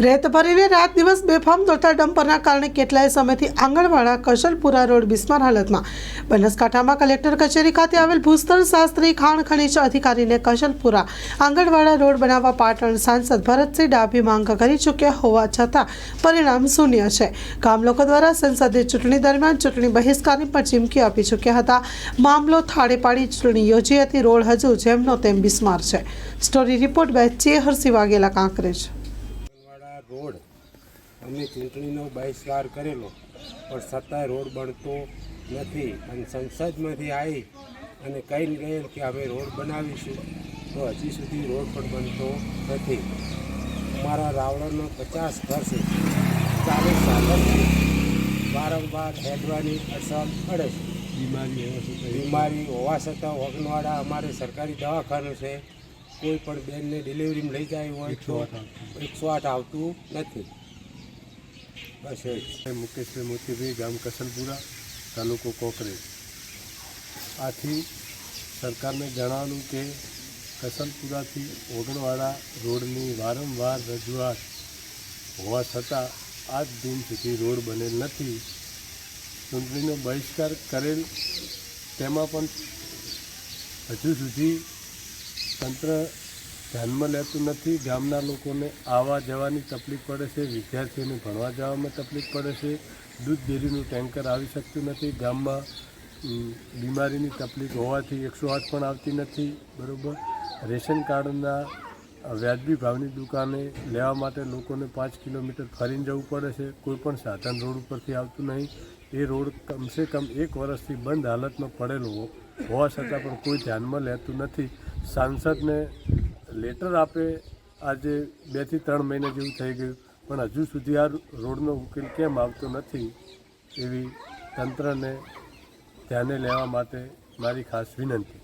રેત ભરીને રાત દિવસ બેફામ દોડતા ડમ્પરના કારણે કેટલાય સમયથી આંગણવાડા કશલપુરા રોડ બિસ્માર હાલતમાં. બનાસકાંઠામાં કલેક્ટર કચેરી ખાતે આવેલ ભૂસ્તર શાસ્ત્રી ખાણ ખનીજ અધિકારીને કશલપુરા આંગણવાડા રોડ બનાવવા પાટણ સાંસદ ભરતસિંહ ડાભી માંગ કરી ચૂક્યા હોવા છતાં પરિણામ શૂન્ય છે. ગામ લોકો દ્વારા સંસદીય ચૂંટણી દરમિયાન ચૂંટણી બહિષ્કારની પણ ચીમકી આપી ચૂક્યા હતા. મામલો થાળે પાડી ચૂંટણી યોજી હતી. રોડ હજુ જેમનો તેમ બિસ્માર છે. Story report by Chehar Vaghela, Kankrej. Road. અમે ચૂંટણીનો બહિષ્કાર કરેલો પણ છતાંય રોડ બનતો નથી અને સંસદમાંથી આવી અને કહીને ગયેલ કે અમે રોડ બનાવીશું તો હજી સુધી રોડ પણ બનતો નથી. અમારા રાવણનો પચાસ વર્ષે ચાલીસ સાધનથી વારંવાર હેડવાની અસર પડે છે. બીમારી બીમારી હોવા છતાં વગનવાડા અમારે સરકારી દવાખાનું છે. કોઈ પણ બેનને ડિલિવરીમાં લઈ જાય હોય તો એકસો આઠ આવતું નથી. બસ એ મુકેશભાઈ મોતીભાઈ, ગામ કસલપુરા, તાલુકો કોકરેજ. આથી સરકારને જણાવ્યું કે કસલપુરાથી ઓગણવાડા રોડની વારંવાર રજૂઆત હોવા છતાં આજ દિન સુધી રોડ બનેલ નથી. ચૂંટણીનો બહિષ્કાર કરેલ તેમાં પણ હજુ સુધી તંત્ર ધ્યાનમાં લેતું નથી. ગામના લોકોને આવવા જવાની તકલીફ પડે છે. વિદ્યાર્થીઓને ભણવા જવામાં તકલીફ પડે છે. દૂધ ડેરીનું ટેન્કર આવી શકતું નથી. ગામમાં બીમારીની તકલીફ હોવાથી એકસો આઠ પણ આવતી નથી. બરાબર? રેશન કાર્ડના વ્યાજબી ભાવની દુકાને લેવા માટે લોકોને પાંચ કિલોમીટર ફરીને જવું પડે છે. કોઈ પણ સાધન રોડ ઉપરથી આવતું નહીં. એ રોડ કમસે કમ એક વર્ષથી બંધ હાલતમાં પડેલો હોવા છતાં પણ કોઈ ધ્યાનમાં લેતું નથી. સાંસદને લેટર આપે. આજે બેથી ત્રણ મહિના જેવું થઈ ગયું. પણ હજુ સુધી આ રોડનો ઉકેલ કેમ આવતો નથી એવી તંત્રને ધ્યાને લેવા માટે મારી ખાસ વિનંતી.